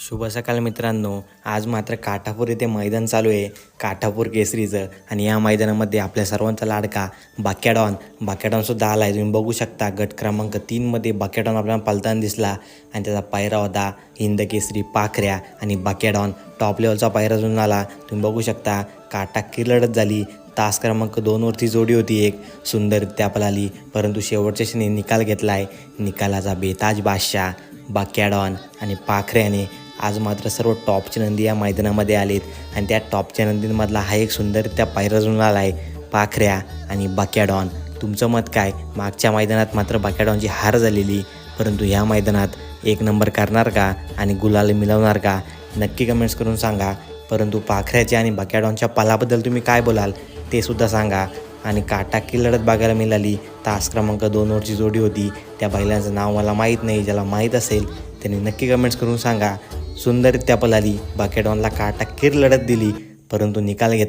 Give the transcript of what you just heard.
शुभ सकाळ मित्रांनो. आज मात्र काठापूर येथे मैदान चालू आहे. काठापूर केसरीचं आणि या मैदानामध्ये आपल्या सर्वांचा लाडका बाक्याडॉन. बाक्याडॉनसुद्धा आला आहे तुम्ही बघू शकता गट क्रमांक तीनमध्ये बाक्याडॉन आपल्याला पलताना दिसला आणि त्याचा पायरा होता हिंद केसरी पाखऱ्या आणि बाक्याडॉन टॉप लेवलचा पायरा जुळून आला. तुम्ही बघू शकता काटा किलडत झाली. तास क्रमांक दोनवरती जोडी होती एक. सुंदररित्या पलाली परंतु शेवटच्या क्षणी निकाल घेतला आहे निकालाचा बेताज बादशाह बाक्याडॉन आणि पाखऱ्याने आज मात्र सर्व टॉपच्या नंदी या मैदानामध्ये आलेत. आणि त्या टॉपच्या नंदींमधला हा एक सुंदर पायरा जुळून आला आहे पाखऱ्या आणि बाक्याडॉन. तुमचं मत काय? मागच्या मैदानात मात्र बाक्याडॉनची हार झालेली परंतु ह्या मैदानात एक नंबर करणार का आणि गुलाल मिळवणार का? नक्की कमेंट्स करून सांगा. परंतु पाखऱ्याच्या आणि बकॅडॉनच्या पलाबद्दल तुम्ही काय बोलाल ते सुद्धा सांगा. आणि काटाकी लढत बघायला मिळाली तास क्रमांक दोनवरची जोडी होती. त्या बैलांचं नाव मला माहीत नाही ज्याला माहीत असेल त्यांनी नक्की कमेंट्स करून सांगा. सुंदररित्या पलाली बाकेडॉनला काटाकीर लढत दिली परंतु निकाल घेतला